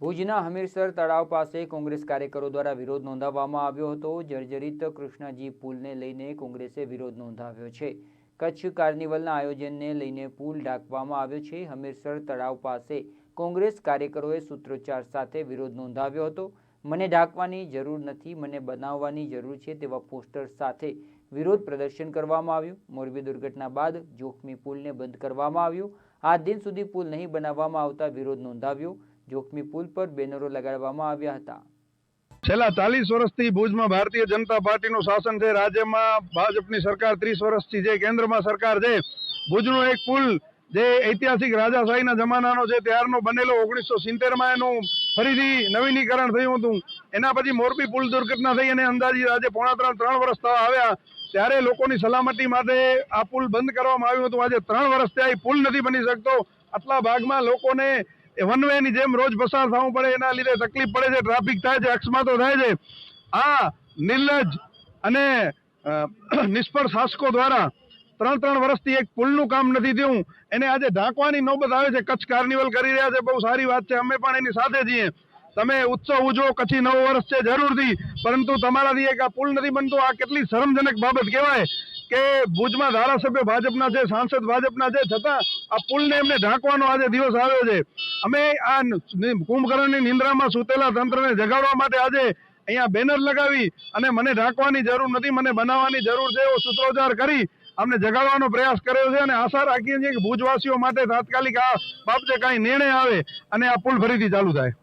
ભુજના હમીરસર તળાવ પાસે કોંગ્રેસ કાર્યકરો દ્વારા વિરોધ નોંધાવવામાં આવ્યો હતો. જર્જરિત કૃષ્ણજી પુલને લઈને કોંગ્રેસે વિરોધ નોંધાવ્યો છે. કચ્છ કાર્નિવલના આયોજનને લઈને પુલ ઢાંકવામાં આવ્યો છે. હમીરસર તળાવ પાસે કોંગ્રેસ કાર્યકરોએ સૂત્રોચ્ચાર સાથે વિરોધ નોંધાવ્યો હતો. મને ઢાંકવાની જરૂર નથી, મને બનાવવાની જરૂર છે તેવા પોસ્ટર સાથે વિરોધ પ્રદર્શન કરવામાં આવ્યું. મોરબી દુર્ઘટના બાદ જોખમી પુલને બંધ કરવામાં આવ્યો. આ દિન સુધી પુલ નહીં બનાવવામાં આવતા વિરોધ નોંધાવ્યો. જોખમી પુલ પર બેનરો લગાડવામાં આવ્યા હતા. છેલ્લા ચાલીસ વર્ષથી ભુજમાં ભારતીય જનતા પાર્ટીનું શાસન છે. રાજ્યમાં ભાજપની સરકાર ત્રીસ વર્ષથી છે. કેન્દ્રમાં સરકાર છે. ભુજનો એક પુલ જે ઐતિહાસિક રાજાશાહીના જમાનાનો છે, ત્યારનો બનેલો ઓગણીસો સિત્તેરમાં એનું ફરીથી નવીનીકરણ થયું હતું. એના પછી મોરબી પુલ દુર્ઘટના થઈ અને અંદાજિત આજે પોણા ત્રણ ત્રણ વર્ષ થવા આવ્યા. ત્યારે લોકોની સલામતી માટે આ પુલ બંધ કરવામાં આવ્યું હતું. આજે ત્રણ વર્ષ થયા એ પુલ નથી બની શકતો. આટલા ભાગમાં લોકોને વન વે ની જેમ રોજ પસાર થવું પડે, એના લીધે તકલીફ પડે છે, ટ્રાફિક થાય છે, અકસ્માતો થાય છે. આ નિર્લજ અને નિષ્ફળ શાસકો દ્વારા ત્રણ ત્રણ વર્ષથી એક પુલનું કામ નથી થયું. એને આજે ઢાંકવાની નોબત આવે છે, કચ્છ કાર્નિવલ કરી રહ્યા છે, બહુ સારી વાત છે. અમે પણ એની સાથે છીએ. તમે ઉત્સવ ઉજવો, કચ્છી નવું વર્ષ છે, જરૂરથી. પરંતુ તમારાથી એક આ પુલ નથી બનતો. આ કેટલી શરમજનક બાબત કહેવાય. કે ભુજમાં ધારાસભ્ય ભાજપના છે, સાંસદ ભાજપના છે, છતાં આ પુલને એમને ઢાંકવાનો આજે દિવસ આવ્યો છે. અમે આ કુંભકર્ણની નિંદ્રામાં સૂતેલા તંત્રને જગાડવા માટે આજે અહીંયા બેનર લગાવી અને મને ઢાંકવાની જરૂર નથી, મને બનાવવાની જરૂર છે એવો સૂત્રોચ્ચાર કરી અમને જગાડવાનો પ્રયાસ કર્યો છે અને આશા રાખીએ છીએ કે ભુજવાસીઓ માટે તાત્કાલિક આ બાબતે કાંઈ નિર્ણય આવે અને આ પુલ ફરીથી ચાલુ થાય.